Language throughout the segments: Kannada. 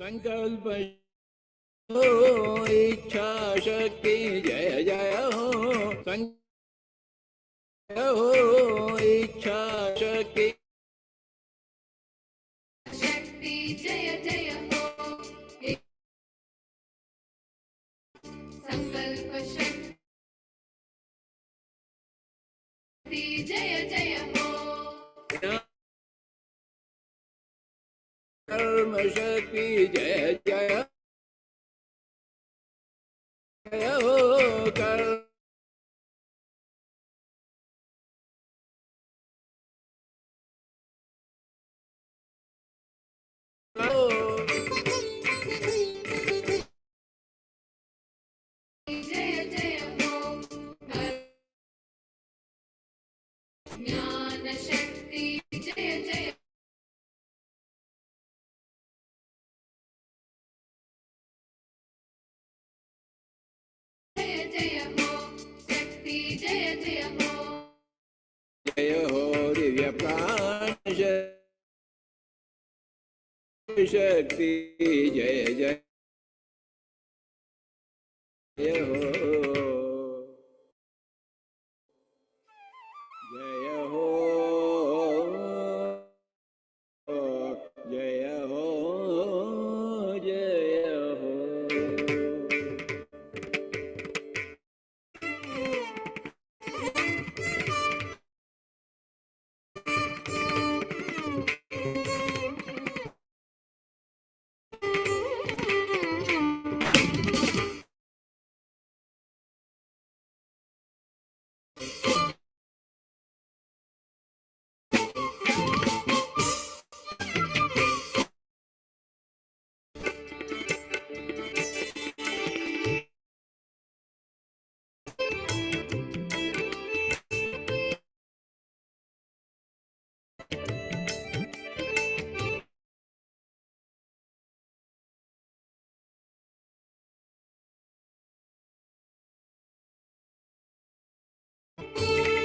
संकल्प इच्छा शक्ति जय जय हो संकल्प हो इच्छा शक्ति शक्ति जय जय शक्ति जय जय जय हो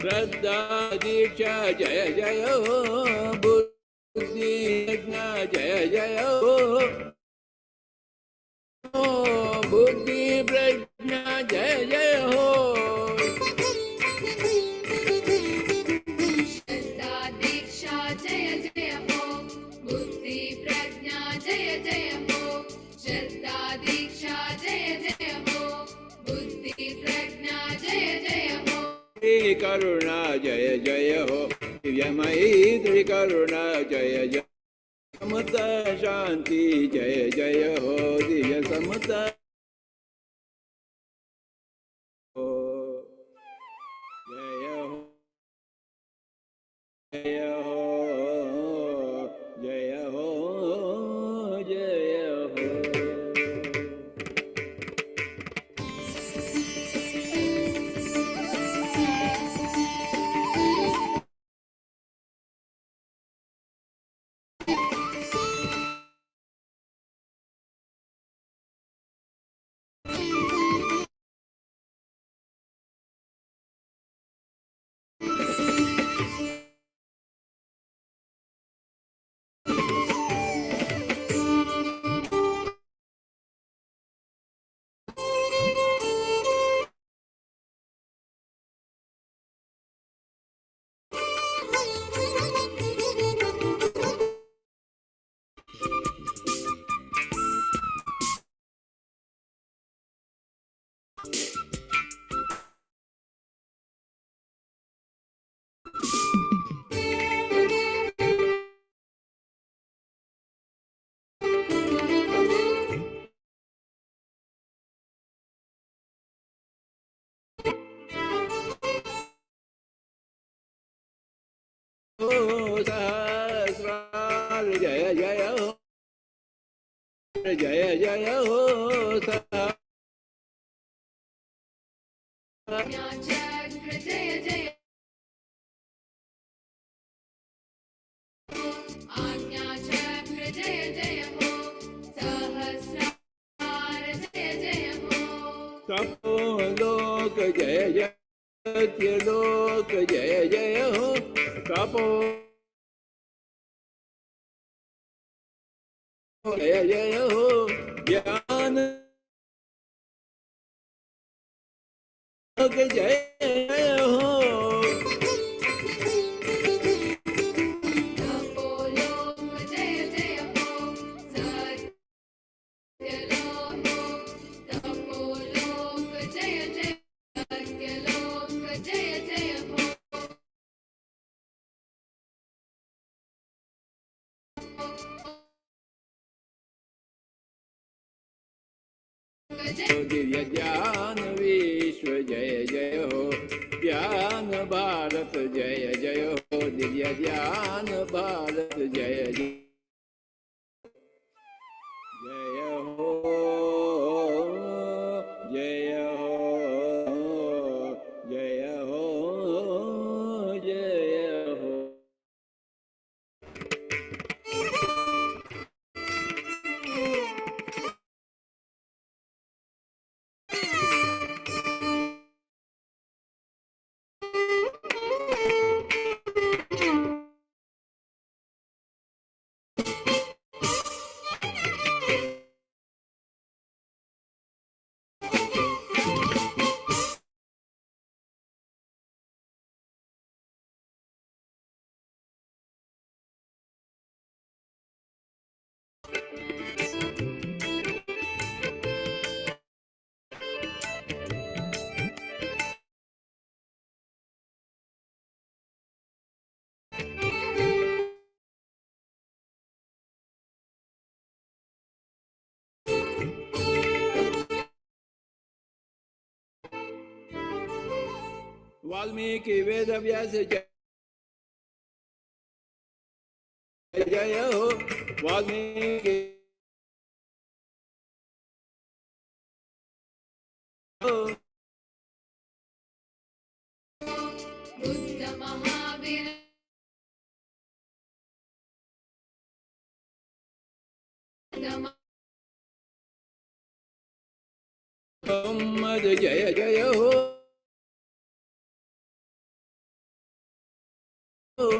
श्रद्धा दीक्षा जय जय हो बुद्धि यज्ञ जय जय हो ओ बुद्धि प्रज्ञा जय जय हो करुणा जय जय हो दिव्यमयी त्रिकरुणा जय जय समता शांति जय जय हो दिव्य समता सहस्रार जय जय हो जय जय हो सहस्रार आज्ञाचक्र जय जय आज्ञाचक्र जय जय हो सहस्रार जय जय हो तपो लोक जय जय सत्य लोक जय जय लोक जय जय हो तपोलोक जय जय हो દિવ્ય જ્ઞાન વિશ્વ જય જય હો જ્ઞાન ભારત જય જય હો દિવ્ય જ્ઞાન ભારત જય જય वाल्मीकि वेद व्यास जय। जय हो। वाल्मीकि हो।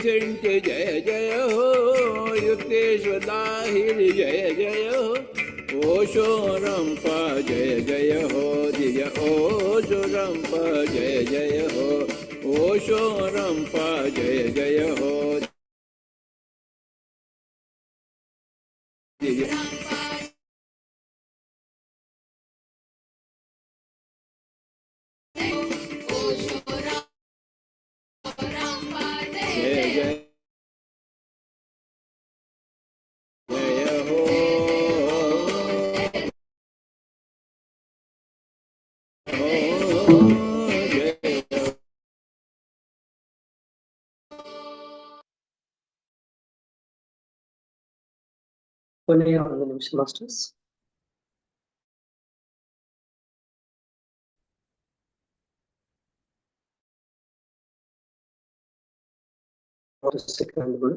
सेंट जय जय हो युक्तेश्वर लाहिर जय जय हो ओशो रंपा जय जय हो दिय ओशो रंपा जय जय हो ओशो रंपा जय जय हो ಕೊನೆಯ ಒಂದು ನಿಮಿಷ ಮಾಸ್ಟರ್ಸ್ ಮೂರು ಸೆಕೆಂಡ್ಗಳು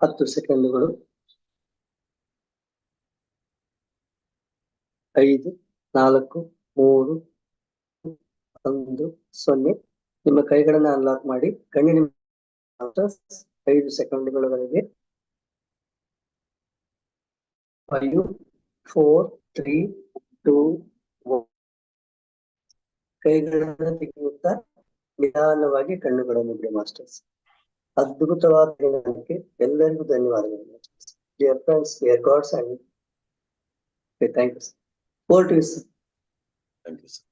ಹತ್ತು ಸೆಕೆಂಡ್ಗಳು ಐದು ನಾಲ್ಕು ಮೂರು ಒಂದು ಸೊನ್ನೆ ನಿಮ್ಮ ಕೈಗಳನ್ನ ಅನ್ಲಾಕ್ ಮಾಡಿ ಕಣ್ಣಿನ ಮಾಸ್ಟರ್ಸ್ ಐದು ಸೆಕೆಂಡ್ಗಳವರೆಗೆ ಫೈವ್ ಫೋರ್ ತ್ರೀ ಟೂ ಕೈಗಳನ್ನ ತೆಗೆಯುತ್ತಾ ನಿಧಾನವಾಗಿ ಕಣ್ಣುಗಳನ್ನು ಬಿಡಿ ಮಾಸ್ಟರ್ಸ್ ಅದ್ಭುತವಾದ ಎಲ್ಲರಿಗೂ ಧನ್ಯವಾದಗಳು dear friends dear gods and thank you sir four two sir thank you sir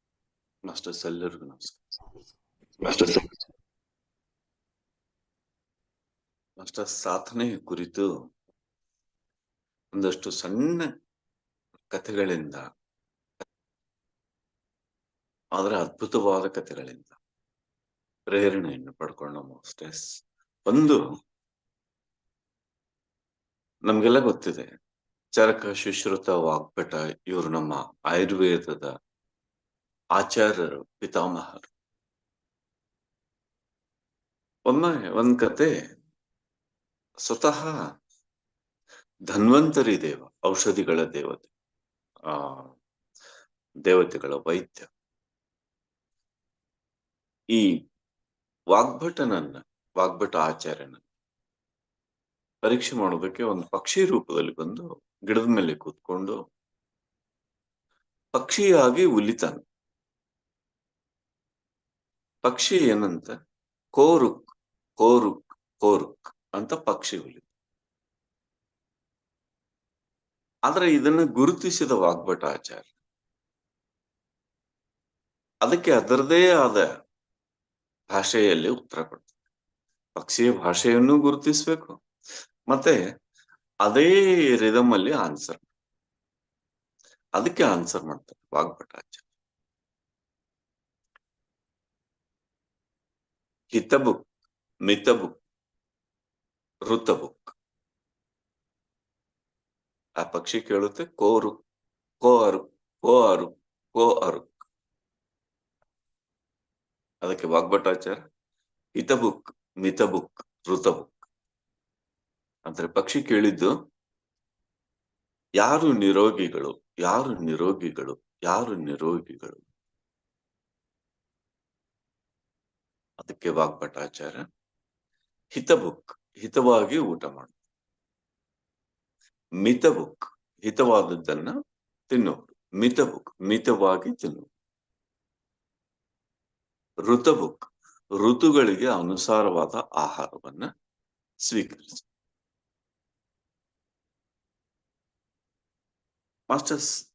masters ಎಲ್ಲರಿಗೂ ನಮಸ್ಕಾರ. ಮಾಸ್ಟರ್ ಸಾಧನೆ ಕುರಿತು ಒಂದಷ್ಟು ಸಣ್ಣ ಕಥೆಗಳಿಂದ ಆದ್ರೆ ಅದ್ಭುತವಾದ ಕಥೆಗಳಿಂದ ಪ್ರೇರಣೆಯನ್ನು ಪಡ್ಕೊಂಡು ಮಾಸ್ಟರ್ಸ್ ಒಂದು, ನಮ್ಗೆಲ್ಲ ಗೊತ್ತಿದೆ, ಚರಕ ಶುಶ್ರುತ ವಾಗ್ಭಟ ಇವರು ನಮ್ಮ ಆಯುರ್ವೇದದ ಆಚಾರ್ಯರು, ಪಿತಾಮಹರು. ಒಮ್ಮೆ ಒಂದ್ ಕತೆ. ಸ್ವತಃ ಧನ್ವಂತರಿ ದೇವ, ಔಷಧಿಗಳ ದೇವತೆ. ಆ, ದೇವತೆಗಳ ವೈದ್ಯ. ಈ ವಾಗ್ಭಟನನ್ನ, ವಾಗ್ಭಟ ಆಚಾರ್ಯನ ಪರೀಕ್ಷೆ ಮಾಡೋದಕ್ಕೆ ಒಂದು ಪಕ್ಷಿ ರೂಪದಲ್ಲಿ ಬಂದು ಗಿಡದ ಮೇಲೆ ಕೂತ್ಕೊಂಡು ಪಕ್ಷಿಯಾಗಿ ಉಲಿತಾನೆ. ಪಕ್ಷಿ ಏನಂತ? ಕೋರುಕ್ ಕೋರುಕ್ ಕೋರುಕ್ ಅಂತ ಪಕ್ಷಿ ಹುಲಿ ಆದ್ರೆ ಇದನ್ನ ಗುರುತಿಸಿದ ವಾಗ್ಭಟ ಆಚಾರ್ಯ ಅದಕ್ಕೆ ಅದರದೇ ಆದ ಭಾಷೆಯಲ್ಲಿ ಉತ್ತರ ಕೊಡ್ತಾರೆ. ಪಕ್ಷಿಯ ಭಾಷೆಯನ್ನು ಗುರುತಿಸ್ಬೇಕು. ಮತ್ತೆ ಅದೇ ರಿದಮ್ ಅಲ್ಲಿ ಆನ್ಸರ್ ಅದಕ್ಕೆ ಆನ್ಸರ್ ಮಾಡ್ತಾರೆ ವಾಗ್ಭಟ ಆಚಾರ್ಯ ಹಿತಬುಕ್ ಮಿತಬುಕ್ ಋತಬುಕ್ ಆ ಪಕ್ಷಿ ಕೇಳುತ್ತೆ, ಕೋರು ಕೋ ಅರು ಕೋ ಅರು ಕೋ ಅರು ಅದಕ್ಕೆ ವಾಗ್ಭಟಾಚಾರ ಹಿತಬುಕ್ ಮಿತಬುಕ್ ಋತಬುಕ್ ಅಂದ್ರೆ ಪಕ್ಷಿ ಕೇಳಿದ್ದು, ಯಾರು ನಿರೋಗಿಗಳು ಯಾರು ನಿರೋಗಿಗಳು ಯಾರು ನಿರೋಗಿಗಳು? ಅದಕ್ಕೆ ವಾಗ್ಭಟಾಚಾರ ಹಿತಬುಕ್, ಹಿತವಾಗಿ ಊಟ ಮಾಡು. ಮಿತಬುಕ್, ಹಿತವಾದದ್ದನ್ನ ತಿನ್ನೋದು ಮಿತಬುಕ್, ಮಿತವಾಗಿ ತಿನ್ನು. ಋತಬುಕ್, ಋತುಗಳಿಗೆ ಅನುಸಾರವಾದ ಆಹಾರವನ್ನ ಸ್ವೀಕರಿಸು. ಮಾಸ್ಟರ್ಸ್,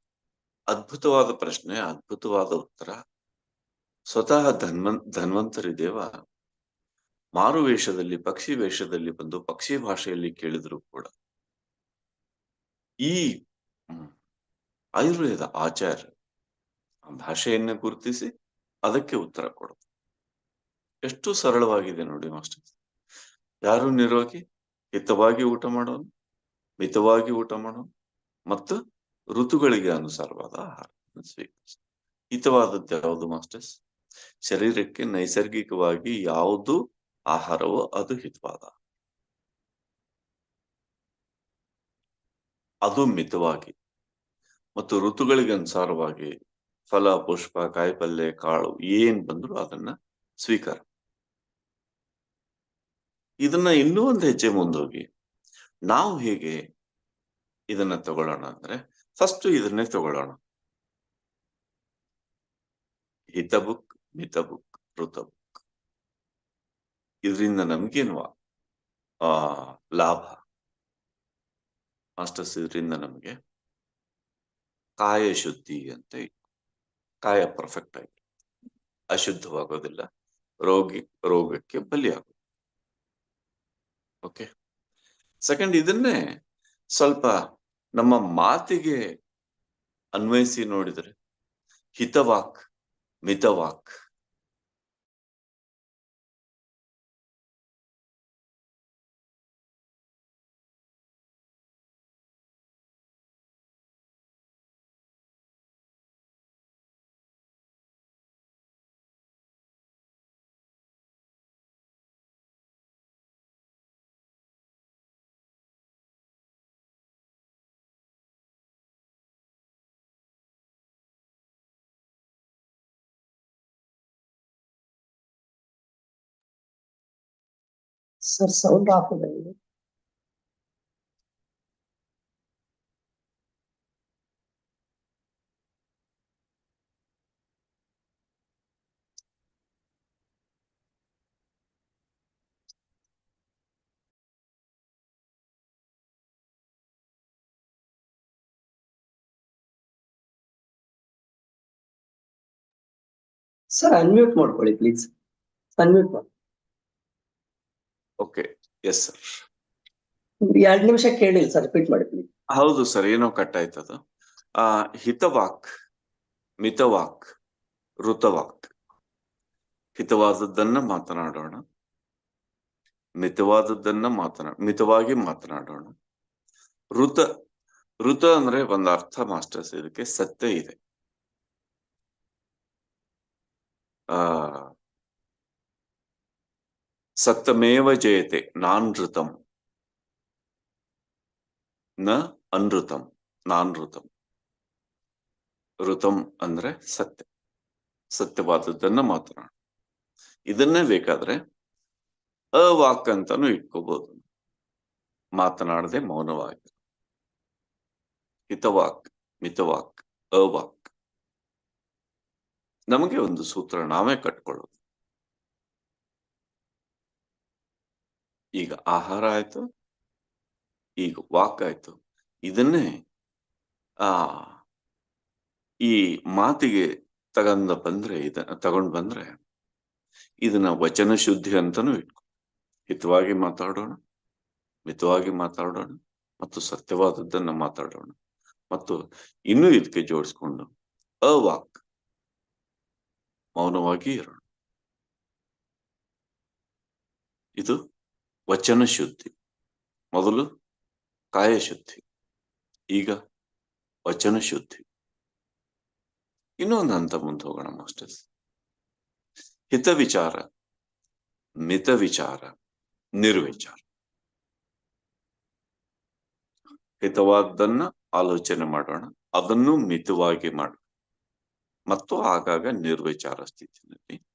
ಅದ್ಭುತವಾದ ಪ್ರಶ್ನೆ, ಅದ್ಭುತವಾದ ಉತ್ತರ. ಸ್ವತಃ ಧನ್ವನ್, ಧನ್ವಂತರಿ ದೇವ ಮಾರು ವೇಷದಲ್ಲಿ ಪಕ್ಷಿ ವೇಷದಲ್ಲಿ ಬಂದು ಪಕ್ಷಿ ಭಾಷೆಯಲ್ಲಿ ಕೇಳಿದ್ರು ಕೂಡ ಈ ಆಯುರ್ವೇದ ಆಚಾರ ಭಾಷೆಯನ್ನ ಗುರುತಿಸಿ ಅದಕ್ಕೆ ಉತ್ತರ ಕೊಡೋದು. ಎಷ್ಟು ಸರಳವಾಗಿದೆ ನೋಡಿ ಮಾಸ್ಟರ್. ಯಾರು ನಿರೋಗಿ ಹಿತವಾಗಿ ಊಟ ಮಾಡೋನು, ಮಿತವಾಗಿ ಊಟ ಮಾಡೋನು, ಮತ್ತು ಋತುಗಳಿಗೆ ಅನುಸಾರವಾದ ಆಹಾರವನ್ನು ಸ್ವೀಕರಿಸ. ಹಿತವಾದದ್ದು ಯಾವುದು ಮಾಸ್ಟರ್ಸ್? ಶರೀರಕ್ಕೆ ನೈಸರ್ಗಿಕವಾಗಿ ಯಾವುದು ಆಹಾರವೋ ಅದು ಹಿತವಾದ. ಅದು ಮಿತವಾಗಿ ಮತ್ತು ಋತುಗಳಿಗೆ ಅನುಸಾರವಾಗಿ ಫಲ, ಪುಷ್ಪ ಕಾಯಿಪಲ್ಯ ಕಾಳು ಏನ್ ಬಂದ್ರು ಅದನ್ನ ಸ್ವೀಕಾರ. ಇದನ್ನ ಇನ್ನೂ ಒಂದು ಹೆಜ್ಜೆ ಮುಂದೋಗಿ ನಾವು ಹೇಗೆ ಇದನ್ನ ತಗೊಳ್ಳೋಣ ಅಂದ್ರೆ ಫಸ್ಟ್ ಇದನ್ನೇ ತಗೊಳ್ಳೋಣ. ಹಿತ ಬುಕ್ ಮಿತ ಬುಕ್ ಋತ ಬುಕ್ ಇದರಿಂದ ನಮ್ಗೇನು ಆ, ಲಾಭ. ಮಾಸ್ಟರ್ಸ್ ಇದರಿಂದ ನಮಗೆ ಕಾಯ ಶುದ್ಧಿ ಅಂತ. ಕಾಯ ಪರ್ಫೆಕ್ಟ್ ಆಗಿ. ಅಶುದ್ಧವಾಗೋದಿಲ್ಲ. ರೋಗಿ, ರೋಗಕ್ಕೆ ಬಲಿಯಾಗೋದು. ಓಕೆ ಸೆಕೆಂಡ್ ಇದನ್ನೇ ಸ್ವಲ್ಪ ನಮ್ಮ ಮಾತಿಗೆ ಅನ್ವಯಿಸಿ ನೋಡಿದರೆ ಹಿತವಾಕ್, ಮಿತವಾಕ್ ಸರ್ ಸೌಂಡ್ ಆಫ್ ಇದೆ ಇಲ್ಲಿ. ಸರ್ ಅನ್ಮ್ಯೂಟ್ ಮಾಡ್ಕೊಳ್ಳಿ ಪ್ಲೀಸ್ ಅನ್ಮ್ಯೂಟ್ ಮಾಡಿ ಓಕೆ ಎಸ್ ಸರ್ ಎರಡು ನಿಮಿಷ ಕೇಳಿಲ್ಲ ಸರ್ ರಿಪೀಟ್ ಹೌದು ಸರ್ ಏನೋ ಕಟ್ ಆಯ್ತದು ಆ ಹಿತವಾಕ್ ಮಿತವಾಕ್ ಋತವಾಕ್. ಹಿತವಾದದ್ದನ್ನ ಮಾತನಾಡೋಣ. ಮಿತವಾದದ್ದನ್ನ ಮಾತನಾ ಮಿತವಾಗಿ ಮಾತನಾಡೋಣ. ಋತ ಋತ ಅಂದ್ರೆ ಒಂದು ಅರ್ಥ ಮಾಸ್ಟರ್ಸ್ ಇದಕ್ಕೆ ಸತ್ಯ ಇದೆ. ಆ ಸತ್ತಮೇವ ಜಯತೆ ನಾನ್ ಋತಂ ನ ಅನೃತಂ ನಾನೃತಂ ಋತಂ ಅಂದ್ರೆ ಸತ್ಯ. ಸತ್ಯವಾದದ್ದನ್ನ ಮಾತನಾಡ. ಇದನ್ನೇ ಬೇಕಾದ್ರೆ ಅವಾಕ್ ಅಂತಾನು ಇಟ್ಕೋಬಹುದು ಮಾತನಾಡದೆ ಮೌನವಾಗಿ. ಹಿತವಾಕ್, ಮಿತವಾಕ್, ಅವಾಕ್. ನಮಗೆ ಒಂದು ಸೂತ್ರ ನಾವೇ ಕಟ್ಕೊಳ್ಳೋದು. ಈಗ ಆಹಾರ ಆಯ್ತು, ಈಗ ವಾಕ್ ಆಯ್ತು. ಇದನ್ನೇ, ಆ, ಈ ಮಾತಿಗೆ ತಗೊಂಡ ಬಂದ್ರೆ, ಇದ, ತಗೊಂಡ್ ಬಂದ್ರೆ, ಇದನ್ನ ವಚನ ಶುದ್ಧಿ ಅಂತಾನು ಇಟ್ಕೊ. ಹಿತವಾಗಿ ಮಾತಾಡೋಣ, ಮಿತವಾಗಿ ಮಾತಾಡೋಣ, ಮತ್ತು ಸತ್ಯವಾದದ್ದನ್ನ ಮಾತಾಡೋಣ. ಮತ್ತು ಇನ್ನೂ ಇದಕ್ಕೆ ಜೋಡಿಸ್ಕೊಂಡು ಅವಾಕ್ ಮೌನವಾಗಿ ಇರೋಣ. ಇದು ವಚನ ಶುದ್ಧಿ ಮೊದಲು ಕಾಯ ಶುದ್ಧಿ ಈಗ ವಚನ ಶುದ್ಧಿ ಇನ್ನೊಂದು ಹಂತ ಮುಂದೆ ಹೋಗೋಣ ಮಾಸ್ಟರ್ಸ್ ಹಿತ ವಿಚಾರ, ಮಿತ ವಿಚಾರ, ನಿರ್ವಿಚಾರ. ಹಿತವಾದ್ದನ್ನ ಆಲೋಚನೆ ಮಾಡೋಣ, ಅದನ್ನು ಮಿತವಾಗಿ ಮಾಡೋಣ. ಮತ್ತು ಆಗಾಗ ನಿರ್ವಿಚಾರ ಸ್ಥಿತಿನಲ್ಲಿ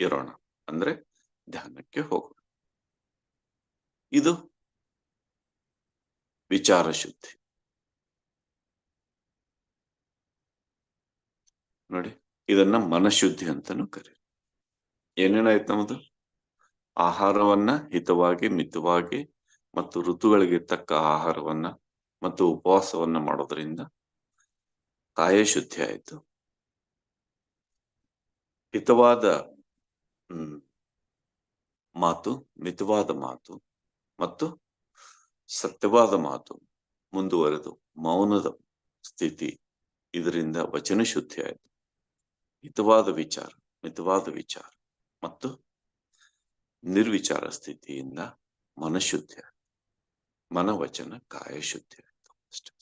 ಇರೋಣ. ಅಂದ್ರೆ ಧ್ಯಾನಕ್ಕೆ ಹೋಗೋಣ. ಇದು ವಿಚಾರ ಶುದ್ಧಿ. ನೋಡಿ, ಇದನ್ನ ಮನಶುದ್ಧಿ ಅಂತಾನು ಕರಿ ಏನೇನಾಯ್ತು ನಮ್ಮದು ಆಹಾರವನ್ನ ಹಿತವಾಗಿ, ಮಿತವಾಗಿ ಮತ್ತು ಋತುಗಳಿಗೆ ತಕ್ಕ ಆಹಾರವನ್ನ ಮತ್ತು ಉಪವಾಸವನ್ನ ಮಾಡೋದ್ರಿಂದ ಕಾಯ ಶುದ್ಧಿ ಆಯ್ತು. ಹಿತವಾದ ಮಾತು, ಮಿತವಾದ ಮಾತು ಮತ್ತು ಸತ್ಯವಾದ ಮಾತು ಮುಂದುವರೆದು ಮೌನದ ಸ್ಥಿತಿ ಇದರಿಂದ ವಚನ ಶುದ್ಧಿ ಆಯಿತು ಹಿತವಾದ ವಿಚಾರ, ಮಿತವಾದ ವಿಚಾರ ಮತ್ತು ನಿರ್ವಿಚಾರ ಸ್ಥಿತಿಯಿಂದ ಮನಶುದ್ಧಿ ಆಯಿತು ಮನವಚನ ಕಾಯಶುದ್ಧಿ ಶುದ್ಧಿ ಆಯ್ತು ಅಷ್ಟೇ.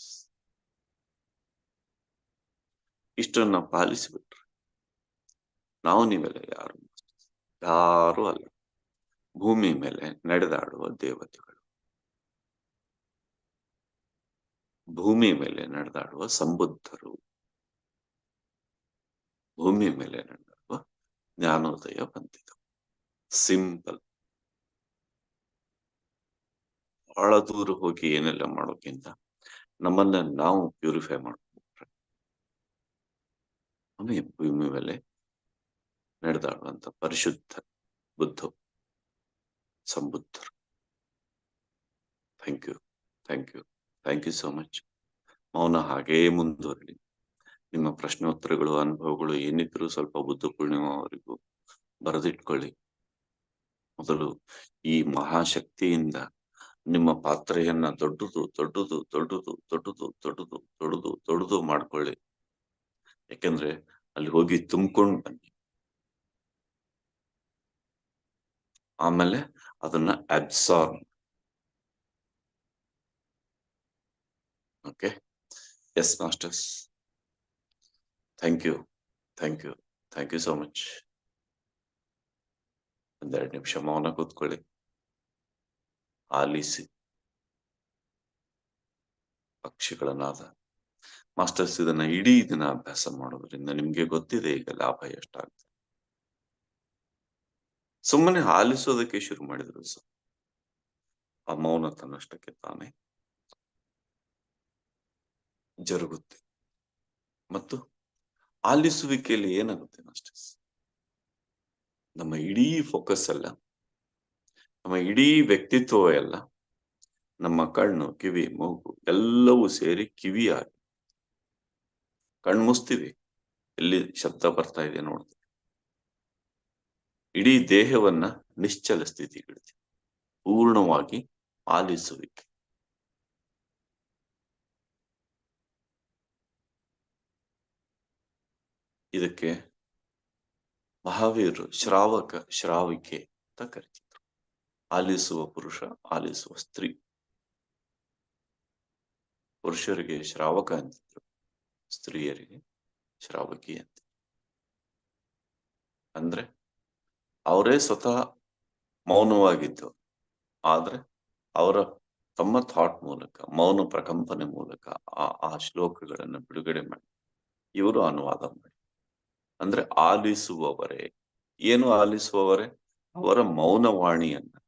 ಇಷ್ಟನ್ನ ಪಾಲಿಸಿಬಿಟ್ರೆ ನಾವು ನೀವೆಲ್ಲ ಯಾರು? ಯಾರು ಅಲ್ಲ. ಭೂಮಿ ಮೇಲೆ ನಡೆದಾಡುವ ದೇವತೆಗಳು. ಭೂಮಿ ಮೇಲೆ ನಡೆದಾಡುವ ಸಂಬುದ್ಧರು. ಭೂಮಿ ಮೇಲೆ ನಡೆದಾಡುವ ಜ್ಞಾನೋದಯ ಬಂದಿತು ಸಿಂಪಲ್ ಬಹಳ ದೂರ ಹೋಗಿ ಏನೆಲ್ಲ ಮಾಡೋಕ್ಕಿಂತ ನಮ್ಮನ್ನ ನಾವು ಪ್ಯೂರಿಫೈ ಮಾಡ್ಕೊಂಡ್ರೆ ಭೂಮಿ ಮೇಲೆ ನಡೆದಾಡುವಂತ ಪರಿಶುದ್ಧ Buddha ಸಂಬುದ್ಧರು. Thank you thank you thank you so much ಮೌನ ಹಾಗೇ ಮುಂದುವರಲಿ. ನಿಮ್ಮ ಪ್ರಶ್ನೋತ್ತರಗಳು, ಅನುಭವಗಳು ಏನಿದ್ರು ಸ್ವಲ್ಪ ಬುದ್ಧ ಪೂರ್ಣಿಮಾವರೆಗೂ ಬರೆದಿಟ್ಕೊಳ್ಳಿ. ಮೊದಲು ಈ ಮಹಾಶಕ್ತಿಯಿಂದ ನಿಮ್ಮ ಪಾತ್ರೆಯನ್ನ ದೊಡ್ಡದು ದೊಡ್ಡದು ದೊಡ್ಡದು ದೊಡ್ಡದು ದೊಡ್ಡದು ದೊಡ್ಡದು ದೊಡ್ಡದು ಮಾಡ್ಕೊಳ್ಳಿ. ಯಾಕೆಂದ್ರೆ ಅಲ್ಲಿ ಹೋಗಿ ತುಂಬಿಕೊಂಡು ಬನ್ನಿ. ಆಮೇಲೆ ಅದನ್ನ absorb okay yes masters thank you thank you thank you so much ಒಂದೆರಡು ನಿಮಿಷ ಮೌನ ಕೂತ್ಕೊಳ್ಳಿ ಆಲಿಸಿ ಪಕ್ಷಿಗಳ ನಾದ ಮಾಸ್ಟರ್ಸ್ ಇದನ್ನ ಇಡೀ ದಿನ ಅಭ್ಯಾಸ ಮಾಡೋದ್ರಿಂದ ನಿಮ್ಗೆ ಗೊತ್ತಿದೆ ಈಗ ಲಾಭ ಎಷ್ಟಾಗ್ತದೆ ಸುಮ್ಮನೆ ಆಲಿಸೋದಕ್ಕೆ ಶುರು ಮಾಡಿದ್ರು ಸರ್. ಆ ಮೌನ ತನ್ನಷ್ಟಕ್ಕೆ ತಾನೇ ಜರುಗುತ್ತೆ. ಮತ್ತು ಆಲಿಸುವಿಕೆಯಲ್ಲಿ ಏನಾಗುತ್ತೆ ಅಷ್ಟೇ ನಮ್ಮ ಇಡೀ ಫೋಕಸ್ ಅಲ್ಲ, ನಮ್ಮ ಇಡೀ ವ್ಯಕ್ತಿತ್ವ ಎಲ್ಲ ನಮ್ಮ ಕಣ್ಣು, ಕಿವಿ, ಮೂಗು ಎಲ್ಲವೂ ಸೇರಿ ಕಿವಿಯಾಗಿ ಕಣ್ಮುಸ್ತೀವಿ ಎಲ್ಲಿ ಶಬ್ದ ಬರ್ತಾ ಇದೆ ನೋಡ್ತೀವಿ ಇಡೀ ದೇಹವನ್ನ ನಿಶ್ಚಲ ಸ್ಥಿತಿಗಿಡ್ತೀವಿ ಪೂರ್ಣವಾಗಿ ಆಲಿಸುವಿಕೆ. ಇದಕ್ಕೆ ಮಹಾವೀರರು ಶ್ರಾವಕ ಶ್ರಾವಿಕೆ ಅಂತ ಕರಿತಿದ್ರು. ಆಲಿಸುವ ಪುರುಷ, ಆಲಿಸುವ ಸ್ತ್ರೀ. ಪುರುಷರಿಗೆ ಶ್ರಾವಕ ಅಂತಿದ್ರು, ಸ್ತ್ರೀಯರಿಗೆ ಶ್ರಾವಕಿ ಅಂತ ಅಂದ್ರೆ ಅವರೇ ಸ್ವತಃ ಮೌನವಾಗಿದ್ದು. ಆದ್ರೆ ಅವರ ತಮ್ಮ ಥಾಟ್ ಮೂಲಕ, ಮೌನ ಪ್ರಕಂಪನೆ ಮೂಲಕ ಆ ಆ ಶ್ಲೋಕಗಳನ್ನು ಬಿಡುಗಡೆ ಮಾಡಿ, ಇವರು ಅನುವಾದ ಮಾಡಿ. ಅಂದ್ರೆ ಆಲಿಸುವವರೇ. ಏನು ಆಲಿಸುವವರೇ? ಅವರ ಮೌನವಾಣಿಯನ್ನ,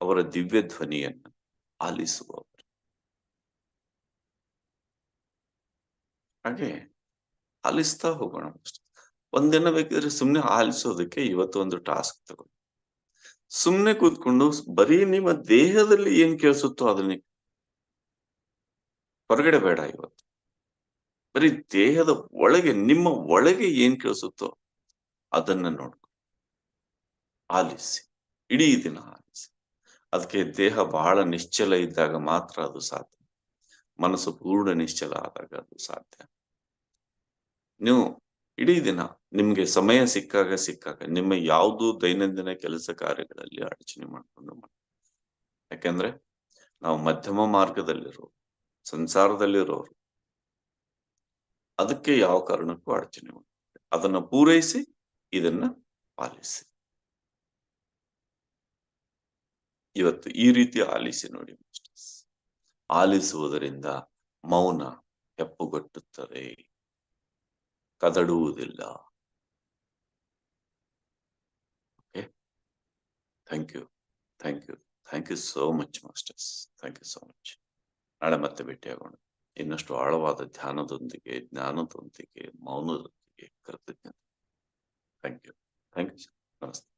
ಅವರ ದಿವ್ಯ ಧ್ವನಿಯನ್ನ ಆಲಿಸುವವರು. ಹಾಗೆ ಆಲಿಸ್ತಾ ಹೋಗೋಣ ಒಂದಿನ ಬೇಕಿದ್ರೆ ಸುಮ್ನೆ ಆಲಿಸೋದಕ್ಕೆ ಇವತ್ತು ಒಂದು ಟಾಸ್ಕ್ ತಗೊಳ್ಳಿ ಸುಮ್ನೆ ಕೂತ್ಕೊಂಡು ಬರೀ ನಿಮ್ಮ ದೇಹದಲ್ಲಿ ಏನ್ ಕೇಳಿಸುತ್ತೋ ಅದನ್ನ. ಹೊರಗಡೆ ಬೇಡ ಇವತ್ತು. ಬರೀ ದೇಹದ ಒಳಗೆ, ನಿಮ್ಮ ಒಳಗೆ ಏನ್ ಕೇಳಿಸುತ್ತೋ ಅದನ್ನ ನೋಡ್ಕೊ. ಆಲಿಸಿ, ಇಡೀ ದಿನ ಆಲಿಸಿ. ಅದಕ್ಕೆ ದೇಹ ಬಹಳ ನಿಶ್ಚಲ ಇದ್ದಾಗ ಮಾತ್ರ ಅದು ಸಾಧ್ಯ. ಮನಸ್ಸು ಪೂರ್ಣ ನಿಶ್ಚಲ ಆದಾಗ ಅದು ಸಾಧ್ಯ. ನೀವು ಇಡೀ ದಿನ ನಿಮ್ಗೆ ಸಮಯ ಸಿಕ್ಕಾಗ ಸಿಕ್ಕಾಗ ನಿಮ್ಮ ಯಾವುದು ದೈನಂದಿನ ಕೆಲಸ ಕಾರ್ಯಗಳಲ್ಲಿ ಅಡಚಣೆ ಮಾಡ್ಕೊಂಡು ಮಾಡಿ ಯಾಕೆಂದ್ರೆ ನಾವು ಮಧ್ಯಮ ಮಾರ್ಗದಲ್ಲಿರೋ ಸಂಸಾರದಲ್ಲಿರೋರು, ಅದಕ್ಕೆ ಯಾವ ಕಾರಣಕ್ಕೂ ಅಡಚಣೆ ಮಾಡ್ತಾರೆ ಅದನ್ನ ಪೂರೈಸಿ ಇದನ್ನ ಪಾಲಿಸಿ. ಇವತ್ತು ಈ ರೀತಿ ಆಲಿಸಿ ನೋಡಿ ಆಲಿಸುವುದರಿಂದ ಮೌನ ಹೆಪ್ಪುಗಟ್ಟುತ್ತದೆ. ಕದಡುವುದಿಲ್ಲ. Okay thank you thank you thank you so much masters thank you so much ನಾಳೆ ಮತ್ತೆ ಭೇಟಿಯಾಗೋಣ. ಇನ್ನಷ್ಟು ಆಳವಾದ ಧ್ಯಾನದೊಂದಿಗೆ, ಜ್ಞಾನದೊಂದಿಗೆ, ಮೌನದೊಂದಿಗೆ ಕೃತಜ್ಞತೆ ಥ್ಯಾಂಕ್ ಯು ಥ್ಯಾಂಕ್ ಯು ನಮಸ್ತೆ.